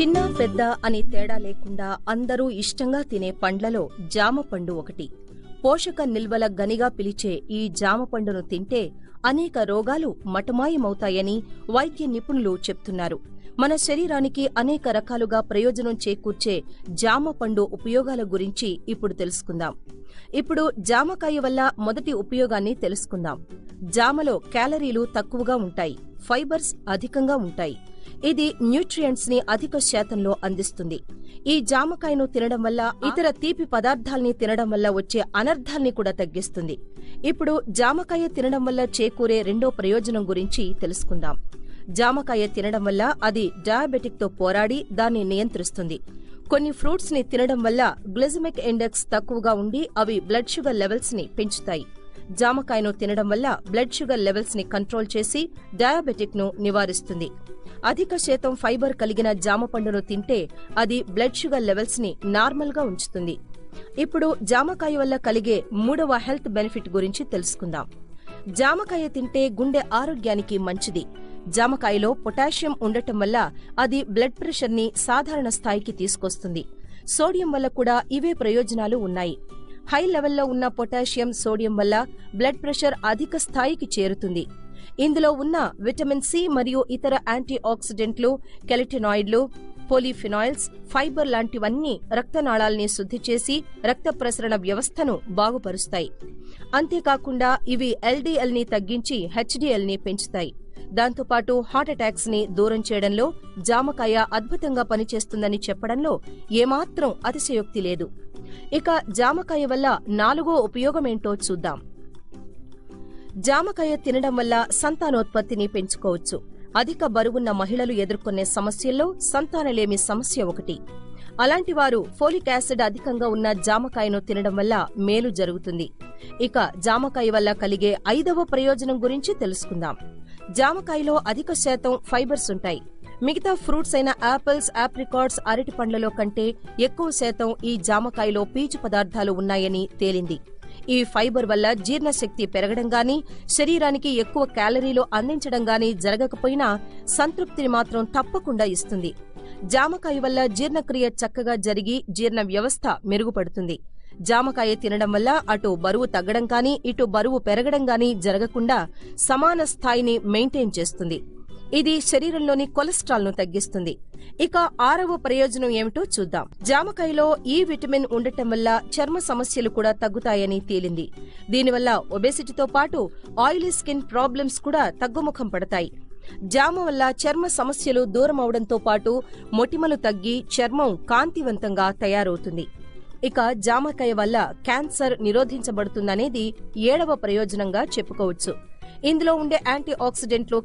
చిన్న పెద్ద అనే తేడా లేకుండా అందరూ ఇష్టంగా తినే పండ్లలో జామ పండు ఒకటి. పోషక నిల్వల గనిగా పిలిచే ఈ జామ పండును తింటే అనేక రోగాలు మటమాయమవుతాయని వైద్య నిపుణులు చెప్తున్నారు. మన శరీరానికి అనేక రకాలుగా ప్రయోజనం చేకూర్చే జామ పండు ఉపయోగాల గురించి ఇప్పుడు తెలుసుకుందాం. ఇప్పుడు జామకాయ వల్ల మొదటి ఉపయోగాన్ని తెలుసుకుందాం. జామలో క్యాలరీలు తక్కువగా ఉంటాయి. ఫైబర్స్ అధికంగా ఉంటాయి. ఇది న్యూట్రియంట్స్ని అధిక శాతంలో అందిస్తుంది. ఈ జామకాయను తినడం వల్ల ఇతర తీపి పదార్థాల్ని తినడం వల్ల వచ్చే అనర్థాల్ని కూడా తగ్గిస్తుంది. ఇప్పుడు జామకాయ తినడం వల్ల చేకూరే రెండో ప్రయోజనం గురించి తెలుసుకుందాం. జామకాయ తినడం వల్ల అది డయాబెటిక్తో పోరాడి దాన్ని నియంత్రిస్తుంది. కొన్ని ఫ్రూట్స్ని తినడం వల్ల గ్లిజమిక్ ఇండెక్స్ తక్కువగా ఉండి అవి బ్లడ్ షుగర్ లెవెల్స్ని పెంచుతాయి. జామకాయను తినడం వల్ల బ్లడ్ షుగర్ లెవెల్స్ని కంట్రోల్ చేసి డయాబెటిక్ను నివారిస్తుంది. అధిక శాతం ఫైబర్ కలిగిన జామ పండును తింటే అది బ్లడ్ షుగర్ లెవెల్స్ని నార్మల్గా ఉంచుతుంది. ఇప్పుడు జామకాయ వల్ల కలిగే మూడవ హెల్త్ బెనిఫిట్ గురించి తెలుసుకుందాం. జామకాయ తింటే గుండె ఆరోగ్యానికి మంచిది. జామకాయలో పొటాషియం ఉండటం వల్ల అది బ్లడ్ ప్రెషర్ని సాధారణ స్థాయికి తీసుకొస్తుంది. సోడియం వల్ల కూడా ఇవే ప్రయోజనాలు ఉన్నాయి. హై లెవెల్లో ఉన్న పొటాషియం సోడియం వల్ల బ్లడ్ ప్రెషర్ అధిక స్థాయికి చేరుతుంది. ఇందులో ఉన్న విటమిన్ సి మరియు ఇతర యాంటీ ఆక్సిడెంట్లు కెలిటినాయిడ్లు పోలిఫినాయిల్స్ ఫైబర్ లాంటివన్నీ రక్తనాళాల్ని శుద్ధి చేసి రక్త ప్రసరణ వ్యవస్థను బాగుపరుస్తాయి. అంతేకాకుండా ఇవి ఎల్డీఎల్ని తగ్గించి హెచ్డీఎల్ని పెంచుతాయి. దాంతోపాటు హార్ట్అటాక్స్ని దూరం చేయడంలో జామకాయ అద్భుతంగా పనిచేస్తుందని చెప్పడంలో ఏమాత్రం అతిశయోక్తి లేదు. ఇక జామకాయ వల్ల నాలుగో ఉపయోగమేంటో చూద్దాం. జామకాయ తినడం వల్ల సంతానోత్పత్తిని పెంచుకోవచ్చు. అధిక బరువున్న మహిళలు ఎదుర్కొనే సమస్యల్లో సంతానలేమి సమస్య ఒకటి. అలాంటి వారు ఫోలిక్ యాసిడ్ అధికంగా ఉన్న జామకాయను తినడం వల్ల మేలు జరుగుతుంది. ఇక జామకాయ వల్ల కలిగే ఐదవ ప్రయోజనం గురించి తెలుసుకుందాం. జామకాయలో అధిక శాతం ఫైబర్స్ ఉంటాయి. మిగతా ఫ్రూట్స్ అయిన యాపిల్స్ ఆప్రికాట్స్ అరటి పండ్లలో కంటే ఎక్కువ శాతం ఈ జామకాయలో పీచు పదార్థాలు ఉన్నాయని తేలింది. ఈ ఫైబర్ వల్ల జీర్ణశక్తి పెరగడం గాని శరీరానికి ఎక్కువ క్యాలరీలు అందించడం గాని జరగకపోయినా సంతృప్తిని మాత్రం తప్పకుండా ఇస్తుంది. జామకాయ వల్ల జీర్ణక్రియ చక్కగా జరిగి జీర్ణ వ్యవస్థ మెరుగుపడుతుంది. జామకాయ తినడం వల్ల అటు బరువు తగ్గడం కానీ ఇటు బరువు పెరగడం కానీ జరగకుండా సమాన స్థాయిని మెయింటైన్ చేస్తుంది. ఇది శరీరంలోని కొలెస్ట్రాల్ను తగ్గిస్తుంది. ఇక ఆరవ ప్రయోజనం ఏమిటో చూద్దాం. జామకాయలో ఈ విటమిన్ ఉండటం వల్ల చర్మ సమస్యలు కూడా తగ్గుతాయని తేలింది. దీనివల్ల ఒబేసిటీతో పాటు ఆయిలీ స్కిన్ ప్రాబ్లమ్స్ కూడా తగ్గుముఖం పడతాయి. జామ వల్ల చర్మ సమస్యలు దూరం అవడంతో పాటు మొటిమలు తగ్గి చర్మం కాంతివంతంగా తయారవుతుంది. ఇక జామకాయ వల్ల క్యాన్సర్ నిరోధించబడుతుందనేది ఏడవ ప్రయోజనంగా చెప్పుకోవచ్చు. ఇందులో ఉండే యాంటీ ఆక్సిడెంట్లు